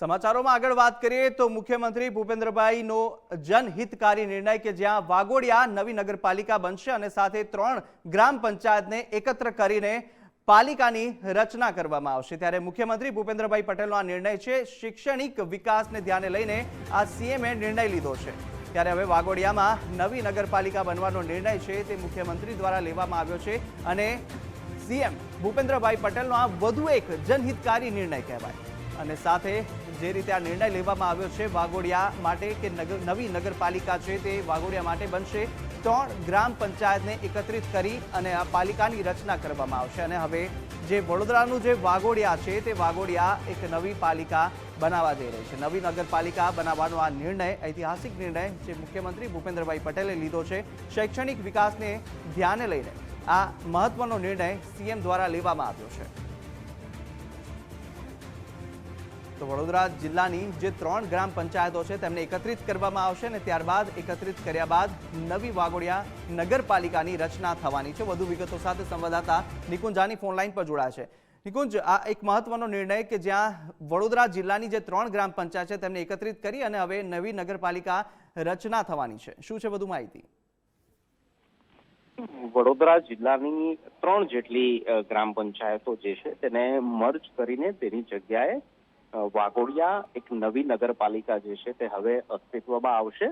સમાચારોમાં આગળ વાત કરીએ તો મુખ્યમંત્રી ભૂપેન્દ્રભાઈનો જનહિતકારી નિર્ણય કે જ્યાં વાગોડિયા નવી નગરપાલિકા બનશે અને સાથે ત્રણ ગ્રામ પંચાયતને એકત્ર કરીને પાલિકાની રચના કરવામાં આવશે. ત્યારે મુખ્યમંત્રી ભૂપેન્દ્રભાઈ પટેલનો આ નિર્ણય છે, શૈક્ષણિક વિકાસને ધ્યાને લઈને આ સીએમએ નિર્ણય લીધો છે. ત્યારે હવે વાગોડિયામાં નવી નગરપાલિકા બનવાનો નિર્ણય છે તે મુખ્યમંત્રી દ્વારા લેવામાં આવ્યો છે અને સીએમ ભૂપેન્દ્રભાઈ પટેલનો આ વધુ એક જનહિતકારી નિર્ણય કહેવાય. અને સાથે જે રીતે આ નિર્ણય લેવામાં આવ્યો છે વાગોડિયા માટે કે નગર નવી નગરપાલિકા છે તે વાગોડિયા માટે બનશે, ત્રણ ગ્રામ પંચાયતને એકત્રિત કરી અને આ પાલિકાની રચના કરવામાં આવશે. અને હવે જે વડોદરાનું જે વાગોડિયા છે તે વાગોડિયા એક નવી પાલિકા બનાવવા જઈ રહી છે. નવી નગરપાલિકા બનાવવાનો આ નિર્ણય, ઐતિહાસિક નિર્ણય જે મુખ્યમંત્રી ભૂપેન્દ્રભાઈ પટેલે લીધો છે, શૈક્ષણિક વિકાસને ધ્યાને લઈને આ મહત્વનો નિર્ણય સીએમ દ્વારા લેવામાં આવ્યો છે. તો વડોદરા જિલ્લાની જે ત્રણ ગ્રામ પંચાયતો છે, તેમને એકત્રિત કરવામાં આવશે અને ત્યારબાદ એકત્રિત કર્યા બાદ નવી વાગોડિયા નગરપાલિકાની રચના થવાની છે. વધુ વિગતો સાથે સંવાદદાતા નિકુંજાની ફોનલાઈન પર જોડાયા છે. નિકુંજ, આ એક મહત્વનો નિર્ણય કે જ્યાં વડોદરા જિલ્લાની જે ત્રણ ગ્રામ પંચાયત છે, તેમને એકત્રિત કરી અને હવે નવી નગરપાલિકા રચના થવાની છે. શું છે વધુ માહિતી? વડોદરા જિલ્લાની ત્રણ જેટલી ગ્રામ પંચાયતો જે છે, તેને મર્જ કરીને તેની જગ્યાએ વાઘોડિયા એક નવી નગરપાલિકા જે છે તે હવે અસ્તિત્વમાં આવશે.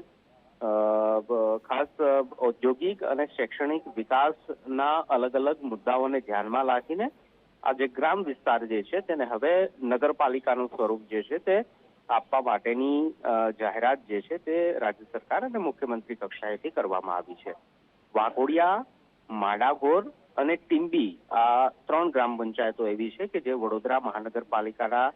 ખાસ ઔદ્યોગિક અને શૈક્ષણિક વિકાસના અલગ અલગ મુદ્દાઓને ધ્યાનમાં રાખીને આ જે ગ્રામ વિસ્તાર જે છે તેને હવે નગરપાલિકાનું સ્વરૂપ જે છે તે આપવા માટેની જાહેરાત જે છે તે રાજ્ય સરકાર અને મુખ્યમંત્રી કક્ષાએથી કરવામાં આવી છે. વાઘોડિયા, માડાગોર અને ટીમ્બી આ ત્રણ ગ્રામ પંચાયતો એવી છે કે જે વડોદરા મહાનગરપાલિકાના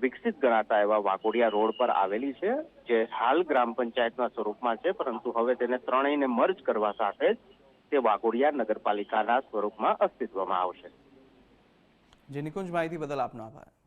વિકસિત ગણાતા એવા વાઘોડિયા રોડ પર આવેલી છે, જે હાલ ગ્રામ પંચાયતના સ્વરૂપમાં છે, પરંતુ હવે તેને ત્રણેયને મર્જ કરવા સાથે જ તે વાઘોડિયા નગરપાલિકાના સ્વરૂપમાં અસ્તિત્વમાં આવશે. જે નિકુંજ માહિતી બદલ આપનો આભાર.